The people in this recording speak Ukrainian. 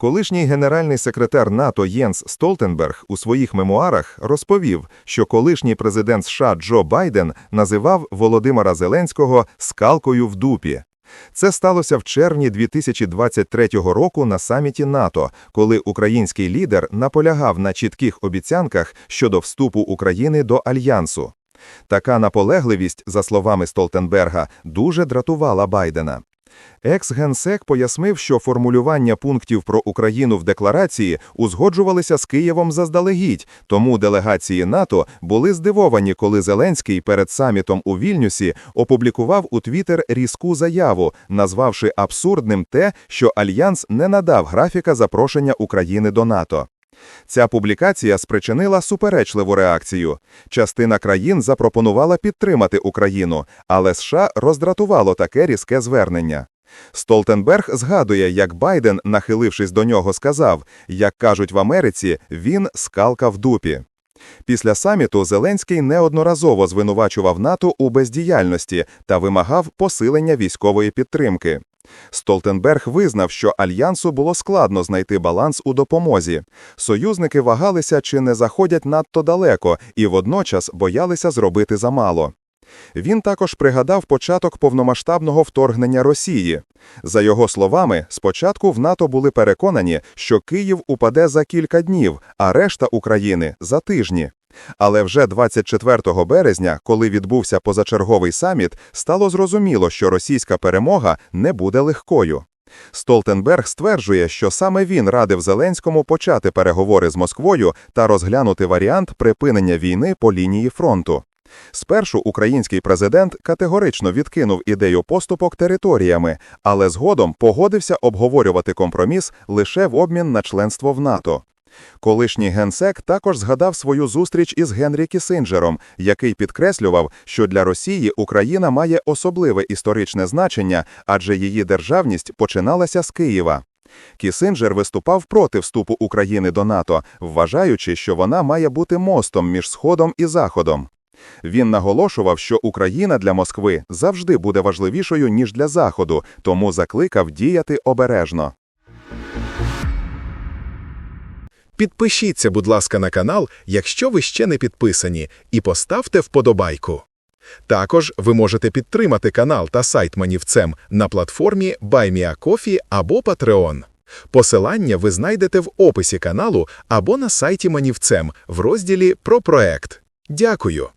Колишній генеральний секретар НАТО Єнс Столтенберг у своїх мемуарах розповів, що колишній президент США Джо Байден називав Володимира Зеленського скалкою в дупі. Це сталося в червні 2023 року на саміті НАТО, коли український лідер наполягав на чітких обіцянках щодо вступу України до альянсу. Така наполегливість, за словами Столтенберга, дуже дратувала Байдена. Екс-генсек пояснив, що формулювання пунктів про Україну в декларації узгоджувалися з Києвом заздалегідь, тому делегації НАТО були здивовані, коли Зеленський перед самітом у Вільнюсі опублікував у Твіттер різку заяву, назвавши абсурдним те, що Альянс не надав графіка запрошення України до НАТО. Ця публікація спричинила суперечливу реакцію. Частина країн запропонувала підтримати Україну, але США роздратувало таке різке звернення. Столтенберг згадує, як Байден, нахилившись до нього, сказав, як кажуть в Америці, він скалка в дупі. Після саміту Зеленський неодноразово звинувачував НАТО у бездіяльності та вимагав посилення військової підтримки. Столтенберг визнав, що альянсу було складно знайти баланс у допомозі. Союзники вагалися чи не заходять надто далеко і водночас боялися зробити замало. Він також пригадав початок повномасштабного вторгнення Росії. За його словами, спочатку в НАТО були переконані, що Київ упаде за кілька днів, а решта України за тижні. Але вже 24 березня, коли відбувся позачерговий саміт, стало зрозуміло, що російська перемога не буде легкою. Столтенберг стверджує, що саме він радив Зеленському почати переговори з Москвою та розглянути варіант припинення війни по лінії фронту. Спершу український президент категорично відкинув ідею поступок територіями, але згодом погодився обговорювати компроміс лише в обмін на членство в НАТО. Колишній генсек також згадав свою зустріч із Генрі Кісинджером, який підкреслював, що для Росії Україна має особливе історичне значення, адже її державність починалася з Києва. Кісинджер виступав проти вступу України до НАТО, вважаючи, що вона має бути мостом між Сходом і Заходом. Він наголошував, що Україна для Москви завжди буде важливішою, ніж для Заходу, тому закликав діяти обережно. Підпишіться, будь ласка, на канал, якщо ви ще не підписані, і поставте вподобайку. Також ви можете підтримати канал та сайт Манівцем на платформі BuyMeACoffee або Patreon. Посилання ви знайдете в описі каналу або на сайті Манівцем в розділі про проект. Дякую!